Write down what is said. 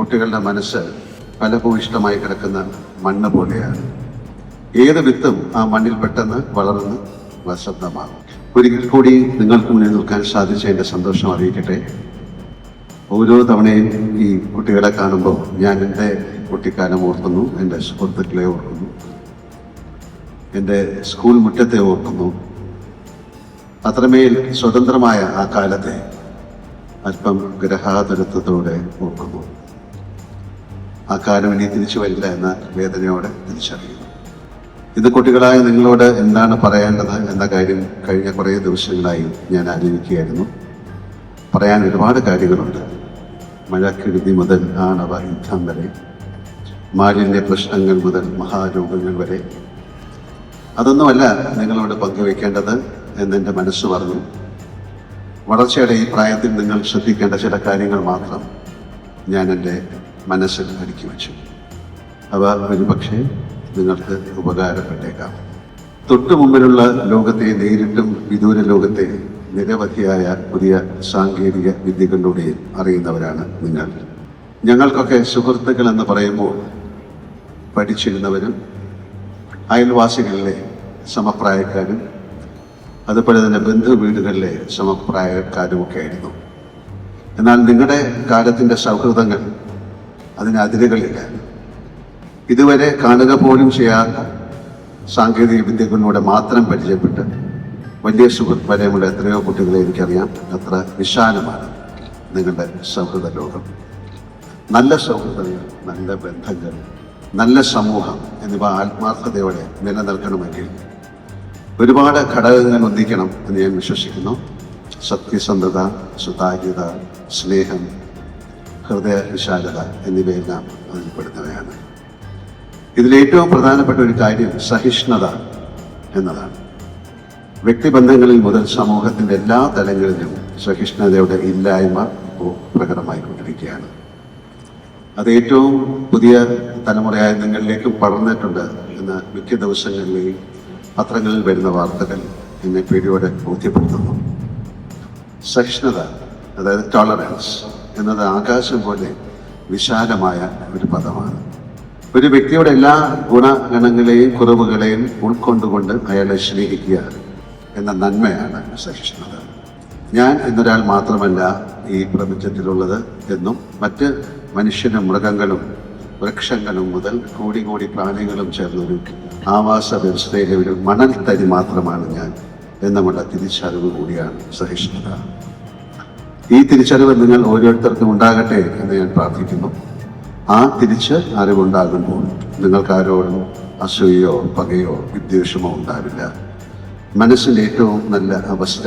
കുട്ടികളുടെ മനസ്സ് ഫലഭൂയിഷ്ടമായി കിടക്കുന്ന മണ്ണ് പോലെയാണ്. ഏത് വിത്തും ആ മണ്ണിൽ പെട്ടെന്ന് വളർന്ന് വസന്തമാകും. ഒരിക്കൽ കൂടി നിങ്ങൾക്ക് മുന്നിൽ നിൽക്കാൻ സാധിച്ച എന്റെ സന്തോഷം അറിയിക്കട്ടെ. ഓരോ തവണയും ഈ കുട്ടികളെ കാണുമ്പോൾ ഞാൻ എന്റെ കുട്ടിക്കാലം ഓർക്കുന്നു എന്റെ സുഹൃത്തുക്കളെ ഓർക്കുന്നു എന്റെ സ്കൂൾ മുറ്റത്തെ ഓർക്കുന്നു. അത്രമേൽ സ്വതന്ത്രമായ ആ കാലത്തെ അല്പം ഗ്രഹാതുരത്വത്തോടെ ഓർക്കുന്നു. ആ കാലം ഇനി തിരിച്ചു വരില്ല എന്ന വേദനയോടെ തിരിച്ചറിയുന്നു. ഇത് കുട്ടികളായ നിങ്ങളോട് എന്താണ് പറയേണ്ടത് എന്ന കാര്യം കഴിഞ്ഞ കുറേ ദിവസങ്ങളായി ഞാൻ ആലോചിക്കുകയായിരുന്നു. പറയാൻ ഒരുപാട് കാര്യങ്ങളുണ്ട്. മഴക്കെടുതി മുതൽ ആണവ യുദ്ധം വരെ മാലിന്യ പ്രശ്നങ്ങൾ മുതൽ മഹാരോഗങ്ങൾ വരെ. അതൊന്നുമല്ല നിങ്ങളോട് പങ്കുവെക്കേണ്ടത് എന്നെന്റെ മനസ്സ് പറഞ്ഞു. വളർച്ചയുടെ ഈ പ്രായത്തിൽ നിങ്ങൾ ശ്രദ്ധിക്കേണ്ട ചില കാര്യങ്ങൾ മാത്രം ഞാൻ എന്റെ മനസ്സിൽ ഒരുക്കി വെച്ചു. അവ ഒരുപക്ഷെ നിങ്ങൾക്ക് ഉപകാരപ്പെട്ടേക്കാം. തൊട്ടു മുമ്പിലുള്ള ലോകത്തെ നേരിട്ടും വിദൂര ലോകത്തെ നിരവധിയായ പുതിയ സാങ്കേതിക വിദ്യകളിലൂടെയും അറിയുന്നവരാണ് നിങ്ങൾ. ഞങ്ങൾക്കൊക്കെ സുഹൃത്തുക്കൾ എന്ന് പറയുമ്പോൾ പഠിച്ചിരുന്നവരും അയൽവാസികളിലെ സമപ്രായക്കാരും അതുപോലെ തന്നെ ബന്ധു വീടുകളിലെ സമപ്രായക്കാരുമൊക്കെ ആയിരുന്നു എന്നാൽ നിങ്ങളുടെ കാലത്തിന്റെ സൗഹൃദങ്ങൾ അതിന് അതിരുകളില്ല ഇതുവരെ കാണുക പോലും ചെയ്യാത്ത സാങ്കേതിക വിദ്യകളിലൂടെ മാത്രം പരിചയപ്പെട്ട് വലിയ സുഹൃത്ത് വരെയുള്ള എത്രയോ കുട്ടികളെ എനിക്കറിയാം. അത്ര വിശാലമാണ് നിങ്ങളുടെ സൗഹൃദ ലോകം. നല്ല സൗഹൃദങ്ങൾ നല്ല ബന്ധങ്ങൾ നല്ല സമൂഹം എന്നിവ ആത്മാർത്ഥതയോടെ നിലനിൽക്കണമെങ്കിൽ ഒരുപാട് ഘടകങ്ങൾ ഒന്നിക്കണം എന്ന് ഞാൻ വിശ്വസിക്കുന്നു. സത്യസന്ധത സുതാര്യത സ്നേഹം ഹൃദയ വിശാലത എന്നിവയെല്ലാം അതിൽപ്പെടുന്നവയാണ് ഇതിലേറ്റവും പ്രധാനപ്പെട്ട ഒരു കാര്യം സഹിഷ്ണുത എന്നതാണ്. വ്യക്തിബന്ധങ്ങളിൽ മുതൽ സമൂഹത്തിന്റെ എല്ലാ തലങ്ങളിലും സഹിഷ്ണുതയുടെ ഇല്ലായ്മ പ്രകടമായിക്കൊണ്ടിരിക്കുകയാണ്. അത് ഏറ്റവും പുതിയ തലമുറയായ നിങ്ങളിലേക്കും പടർന്നിട്ടുണ്ട് എന്ന് മിക്ക ദിവസങ്ങളിലെയും പത്രങ്ങളിൽ വരുന്ന വാർത്തകൾ എന്നെ പേടിയോടെ ബോധ്യപ്പെടുത്തുന്നു. സഹിഷ്ണുത അതായത് ടോളറൻസ് എന്നത് ആകാശം പോലെ വിശാലമായ ഒരു പദമാണ്. ഒരു വ്യക്തിയുടെ എല്ലാ ഗുണഗണങ്ങളെയും കുറവുകളെയും ഉൾക്കൊണ്ടുകൊണ്ട് അയാളെ സ്നേഹിക്കുക എന്ന നന്മയാണ് സഹിഷ്ണുത. ഞാൻ എന്നൊരാൾ മാത്രമല്ല ഈ പ്രപഞ്ചത്തിലുള്ളത് എന്നും മറ്റ് മനുഷ്യനും മൃഗങ്ങളും വൃക്ഷങ്ങളും മുതൽ കോടി കോടി പ്രാണികളും ചേർന്നൊരു ആവാസ വ്യവസ്ഥയിലെ ഒരു മണൽ തരി മാത്രമാണ് ഞാൻ. എന്നുമുള്ള തിരിച്ചറിവ് കൂടിയാണ് സഹിഷ്ണുത. ഈ തിരിച്ചറിവ് നിങ്ങൾ ഓരോരുത്തർക്കും ഉണ്ടാകട്ടെ എന്ന് ഞാൻ പ്രാർത്ഥിക്കുന്നു. ആ തിരിച്ച് അറിവുണ്ടാകുമ്പോൾ നിങ്ങൾക്കാരോടും അസൂയയോ പകയോ വിദ്വേഷമോ ഉണ്ടാവില്ല. മനസ്സിന്റെ ഏറ്റവും നല്ല അവസ്ഥ